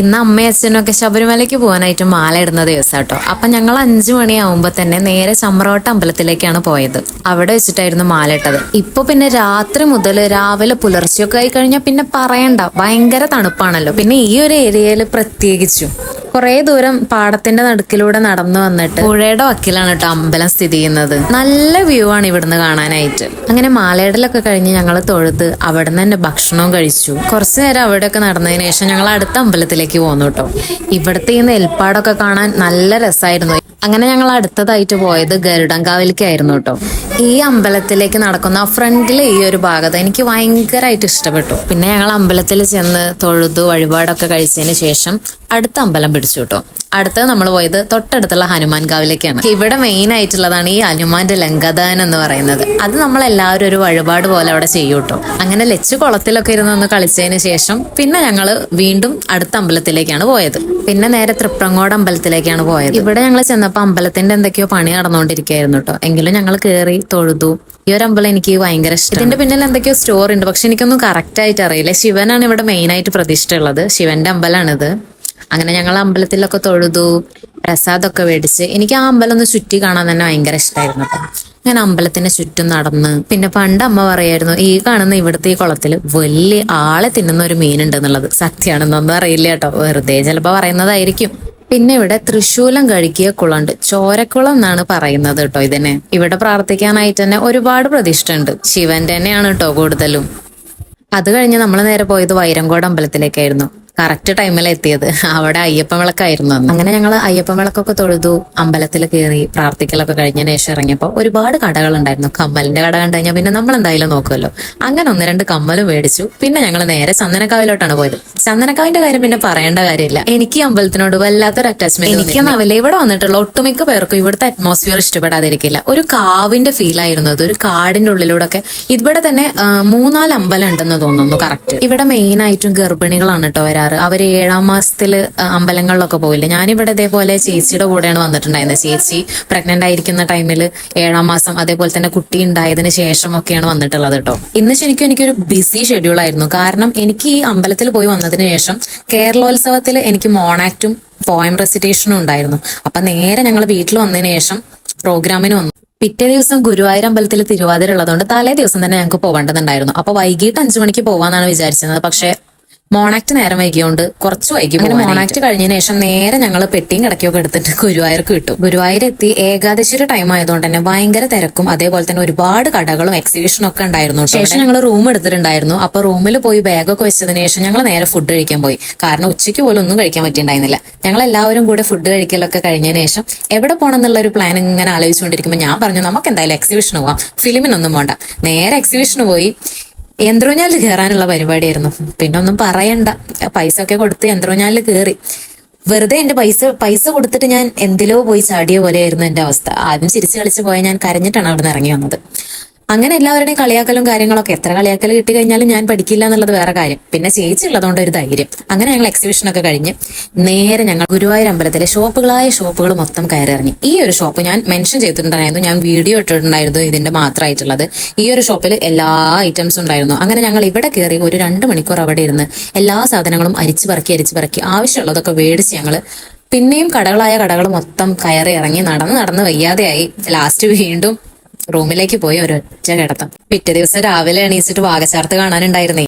ഇന്ന് അമ്മയും ഒക്കെ ശബരിമലയ്ക്ക് പോകാനായിട്ട് മാല ഇടുന്ന ദിവസം കേട്ടോ അപ്പൊ ഞങ്ങൾ അഞ്ചു മണിയാവുമ്പോ തന്നെ നേരെ ചമ്രവട്ട അമ്പലത്തിലേക്കാണ് പോയത്. അവിടെ വെച്ചിട്ടായിരുന്നു മാല ഇട്ടത് ഇപ്പൊ പിന്നെ രാത്രി മുതൽ രാവിലെ പുലർച്ചെയൊക്കെ ആയി കഴിഞ്ഞാൽ പിന്നെ പറയണ്ട. ഭയങ്കര തണുപ്പാണല്ലോ. പിന്നെ ഈ ഒരു ഏരിയയിൽ പ്രത്യേകിച്ചും. കുറേ ദൂരം പാടത്തിന്റെ നടുക്കിലൂടെ നടന്നു വന്നിട്ട് പുഴയുടെ വക്കിലാണ് കേട്ടോ അമ്പലം സ്ഥിതി ചെയ്യുന്നത്. നല്ല വ്യൂ ആണ് ഇവിടുന്ന് കാണാനായിട്ട്. അങ്ങനെ മാലയിടലൊക്കെ കഴിഞ്ഞ് ഞങ്ങൾ തൊഴുത് അവിടെ നിന്ന് തന്നെ ഭക്ഷണവും കഴിച്ചു. കുറച്ചു നേരം അവിടെയൊക്കെ നടന്നതിന് ശേഷം ഞങ്ങൾ അടുത്ത അമ്പലത്തിലേക്ക് പോന്നു കേട്ടോ ഇവിടുത്തെ ഈ നെൽപ്പാടൊക്കെ കാണാൻ നല്ല രസമായിരുന്നു അങ്ങനെ ഞങ്ങൾ അടുത്തതായിട്ട് പോയത് ഗരുഡങ്കാവിലേക്കായിരുന്നു കേട്ടോ. ഈ അമ്പലത്തിലേക്ക് നടക്കുന്ന ഫ്രണ്ടിലെ ഈ ഒരു ഭാഗത്ത് എനിക്ക് ഭയങ്കരമായിട്ട് ഇഷ്ടപ്പെട്ടു. പിന്നെ ഞങ്ങൾ അമ്പലത്തിൽ ചെന്ന് തൊഴുതു വഴിപാടൊക്കെ കഴിച്ചതിന് ശേഷം അടുത്ത അമ്പലം പിടിച്ചു കേട്ടോ. അടുത്തത് നമ്മൾ പോയത് തൊട്ടടുത്തുള്ള ഹനുമാൻ കാവിലേക്കാണ് ഇവിടെ മെയിൻ ആയിട്ടുള്ളതാണ് ഈ ഹനുമാന്റെ ലങ്കദാൻ എന്ന് പറയുന്നത്. അത് നമ്മൾ എല്ലാവരും ഒരു വഴിപാട് പോലെ അവിടെ ചെയ്യും കേട്ടോ. അങ്ങനെ ലച്ചു കുളത്തിലൊക്കെ ഇരുന്ന് ഒന്ന് കളിച്ചതിന് ശേഷം പിന്നെ ഞങ്ങൾ വീണ്ടും അടുത്ത അമ്പലത്തിലേക്കാണ് പോയത്. പിന്നെ നേരെ തൃപ്രങ്ങോട് അമ്പലത്തിലേക്കാണ് പോയത്. ഇവിടെ ഞങ്ങൾ ചെന്നപ്പോൾ അമ്പലത്തിന്റെ എന്തൊക്കെയോ പണി നടന്നുകൊണ്ടിരിക്കുകയായിരുന്നു കേട്ടോ എങ്കിലും ഞങ്ങൾ കയറി തൊഴുതു. ഈ ഒരു അമ്പലം എനിക്ക് ഭയങ്കര ഇഷ്ടം ഇതിന്റെ പിന്നിൽ എന്തൊക്കെയോ സ്റ്റോർ ഉണ്ട്. പക്ഷെ എനിക്കൊന്നും കറക്റ്റ് ആയിട്ട് അറിയില്ല. ശിവനാണ് ഇവിടെ മെയിൻ ആയിട്ട് പ്രതിഷ്ഠ ഉള്ളത് ശിവന്റെ അമ്പലമാണിത് അങ്ങനെ ഞങ്ങൾ അമ്പലത്തിലൊക്കെ തൊഴുതു പ്രസാദൊക്കെ മേടിച്ച്. എനിക്ക് ആ അമ്പലം ഒന്ന് ചുറ്റി കാണാൻ തന്നെ ഭയങ്കര ഇഷ്ടമായിരുന്നു കേട്ടോ ഞാൻ അമ്പലത്തിന്റെ ചുറ്റും നടന്ന്. പിന്നെ പണ്ട് അമ്മ പറയായിരുന്നു ഈ കാണുന്ന ഇവിടുത്തെ ഈ കുളത്തിൽ വലിയ ആളെ തിന്നുന്ന ഒരു മീനുണ്ട് എന്നുള്ളത് സത്യമാണെന്നൊന്നും അറിയില്ല കേട്ടോ വെറുതെ ചിലപ്പോ പറയുന്നതായിരിക്കും. പിന്നെ ഇവിടെ തൃശൂലം കഴുകിയ കുളമുണ്ട്. ചോരക്കുളം എന്നാണ് പറയുന്നത് കേട്ടോ ഇതിനെ. ഇവിടെ പ്രാർത്ഥിക്കാനായിട്ട് തന്നെ ഒരുപാട് പ്രതിഷ്ഠ ഉണ്ട്. ശിവന്റെ തന്നെയാണ് കേട്ടോ കൂടുതലും. അത് കഴിഞ്ഞ് നമ്മൾ നേരെ പോയത് വൈരങ്കോട് അമ്പലത്തിലേക്കായിരുന്നു. കറക്റ്റ് ടൈമിൽ എത്തിയത്. അവിടെ അയ്യപ്പൻ വിളക്കായിരുന്നു അങ്ങനെ ഞങ്ങൾ അയ്യപ്പൻ വിളക്കൊക്കെ തൊഴുതു അമ്പലത്തിൽ കയറി പ്രാർത്ഥിക്കലൊക്കെ കഴിഞ്ഞ ശേഷം ഇറങ്ങിയപ്പോൾ ഒരുപാട് കടകൾ ഉണ്ടായിരുന്നു കമ്മലിന്റെ കട കണ്ടു കഴിഞ്ഞാൽ പിന്നെ നമ്മൾ എന്തായാലും നോക്കുമല്ലോ അങ്ങനെ ഒന്ന് രണ്ട് കമ്മൽ മേടിച്ചു. പിന്നെ ഞങ്ങൾ നേരെ ചന്ദനക്കാവിലോട്ടാണ് പോയത്. ചന്ദനക്കാവിന്റെ കാര്യം പിന്നെ പറയേണ്ട കാര്യമില്ല. എനിക്ക് അമ്പലത്തിനോട് വല്ലാത്തൊരു അറ്റാച്ച്മെന്റ് എനിക്കെന്നാവില്ല ഇവിടെ വന്നിട്ടുള്ള ഒട്ടുമിക്ക പേർക്കും ഇവിടുത്തെ അറ്റ്മോസ്ഫിയർ ഇഷ്ടപ്പെടാതിരിക്കില്ല. ഒരു കാവിന്റെ ഫീൽ ആയിരുന്നു അത്. ഒരു കാടിന്റെ ഉള്ളിലൂടെ ഒക്കെ ഇവിടെ തന്നെ മൂന്നാൽ അമ്പലം ഉണ്ടെന്ന് തോന്നുന്നു. കറക്റ്റ് ഇവിടെ മെയിൻ ആയിട്ടും ഗർഭിണികളാണ് കേട്ടോ വരാറ് അവർ ഏഴാം മാസത്തിൽ അമ്പലങ്ങളിലൊക്കെ പോയില്ലേ. ഞാനിവിടെ ഇതേപോലെ ചേച്ചിയുടെ കൂടെയാണ് വന്നിട്ടുണ്ടായിരുന്നത്. ചേച്ചി പ്രഗ്നന്റ് ആയിരിക്കുന്ന ടൈമിൽ ഏഴാം മാസം അതേപോലെ തന്നെ കുട്ടി ഉണ്ടായതിനു ശേഷം ഒക്കെയാണ് വന്നിട്ടുള്ളത് കേട്ടോ ഇന്ന് ശരിക്കും എനിക്കൊരു ബിസി ഷെഡ്യൂൾ ആയിരുന്നു. കാരണം എനിക്ക് ഈ അമ്പലത്തിൽ പോയി വന്നതിന് ശേഷം കേരളോത്സവത്തിൽ എനിക്ക് മോണാക്റ്റും പോയം റെസിറ്റേഷനും ഉണ്ടായിരുന്നു. അപ്പൊ നേരെ ഞങ്ങൾ വീട്ടിൽ വന്നതിന് ശേഷം പ്രോഗ്രാമിന് വന്നു. പിറ്റേ ദിവസം ഗുരുവായൂർ അമ്പലത്തിൽ തിരുവാതിര ഉള്ളതുകൊണ്ട് തലേ ദിവസം തന്നെ ഞങ്ങൾക്ക് പോകേണ്ടതുണ്ടായിരുന്നു. അപ്പൊ വൈകിട്ട് അഞ്ചു മണിക്ക് പോവാന്നാണ് വിചാരിച്ചത് പക്ഷെ മോണാക്ട് നേരം വൈകിയോണ്ട് കുറച്ച് വൈകി അങ്ങനെ മോണാക്ട് കഴിഞ്ഞതിന് ശേഷം നേരെ ഞങ്ങൾ പെട്ടിയും കിടക്കുകയൊക്കെ എടുത്തിട്ട് ഗുരുവായൂർക്ക് കിട്ടും ഗുരുവായൂർ എത്തി ഏകാദശിയുടെ ടൈം ആയതുകൊണ്ട് തന്നെ ഭയങ്കര തിരക്കും അതേപോലെ തന്നെ ഒരുപാട് കടകളും എക്സിബിഷനും ഒക്കെ ഉണ്ടായിരുന്നു. ശേഷം ഞങ്ങൾ റൂം എടുത്തിട്ടുണ്ടായിരുന്നു. അപ്പൊ റൂമിൽ പോയി ബാഗൊക്കെ വെച്ചതിന് ശേഷം ഞങ്ങൾ നേരെ ഫുഡ് കഴിക്കാൻ പോയി. കാരണം ഉച്ചയ്ക്ക് പോലും ഒന്നും കഴിക്കാൻ പറ്റിയിട്ടുണ്ടായിരുന്നില്ല. ഞങ്ങൾ എല്ലാവരും കൂടെ ഫുഡ് കഴിക്കലൊക്കെ കഴിഞ്ഞതിന് ശേഷം എവിടെ പോകണം എന്നുള്ള ഒരു പ്ലാൻ ഇങ്ങനെ ആലോചിച്ചുകൊണ്ടിരിക്കുമ്പോൾ ഞാൻ പറഞ്ഞു നമുക്ക് എന്തായാലും എക്സിബിഷന് പോവാം. ഫിലിമിനൊന്നും പോണ്ട. നേരെ എക്സിബിഷന് പോയി. യന്ത്രൂഞ്ഞാലിൽ കയറാനുള്ള പരിപാടിയായിരുന്നു. പിന്നെ ഒന്നും പറയണ്ട. പൈസ ഒക്കെ കൊടുത്ത് യന്ത്രോഞ്ഞാലിൽ കയറി വെറുതെ എന്റെ പൈസ പൈസ കൊടുത്തിട്ട് ഞാൻ എന്തിലോ പോയി ചാടിയ പോലെയായിരുന്നു എന്റെ അവസ്ഥ. ആദ്യം ചിരിച്ചു കളിച്ച് പോയ ഞാൻ കരഞ്ഞിട്ടാണ് അവിടെ നിന്ന് ഇറങ്ങി വന്നത്. അങ്ങനെ എല്ലാവരുടെയും കളിയാക്കലും കാര്യങ്ങളൊക്കെ എത്ര കളിയാക്കൽ കിട്ടി കഴിഞ്ഞാലും ഞാൻ പഠിക്കില്ല എന്നുള്ളത് വേറെ കാര്യം. പിന്നെ ചേച്ചി ഉള്ളതുകൊണ്ട് ഒരു ധൈര്യം. അങ്ങനെ ഞങ്ങൾ എക്സിബിഷൻ ഒക്കെ കഴിഞ്ഞ് നേരെ ഞങ്ങൾ ഗുരുവായൂർ അമ്പലത്തിലെ ഷോപ്പുകളായ ഷോപ്പുകൾ മൊത്തം കയറി ഇറങ്ങി ഈ ഒരു ഷോപ്പ് ഞാൻ മെൻഷൻ ചെയ്തിട്ടുണ്ടായിരുന്നു. ഞാൻ വീഡിയോ ഇട്ടിട്ടുണ്ടായിരുന്നു ഇതിന്റെ മാത്രമായിട്ടുള്ളത്. ഈ ഒരു ഷോപ്പിൽ എല്ലാ ഐറ്റംസും ഉണ്ടായിരുന്നു. അങ്ങനെ ഞങ്ങൾ ഇവിടെ കയറി ഒരു രണ്ട് മണിക്കൂർ അവിടെ ഇരുന്ന് എല്ലാ സാധനങ്ങളും അരിച്ചു പറക്കി അരിച്ചു പറക്കി ആവശ്യമുള്ളതൊക്കെ മേടിച്ച് ഞങ്ങൾ പിന്നെയും കടകളായ കടകൾ മൊത്തം കയറി ഇറങ്ങി നടന്ന് നടന്ന് വയ്യാതെയായി. ലാസ്റ്റ് വീണ്ടും റൂമിലേക്ക് പോയി ഒരൊറ്റ കിടത്തം. പിറ്റേ ദിവസം രാവിലെ എണീച്ചിട്ട് വാഗച്ചാർത്ത് കാണാനുണ്ടായിരുന്നേ.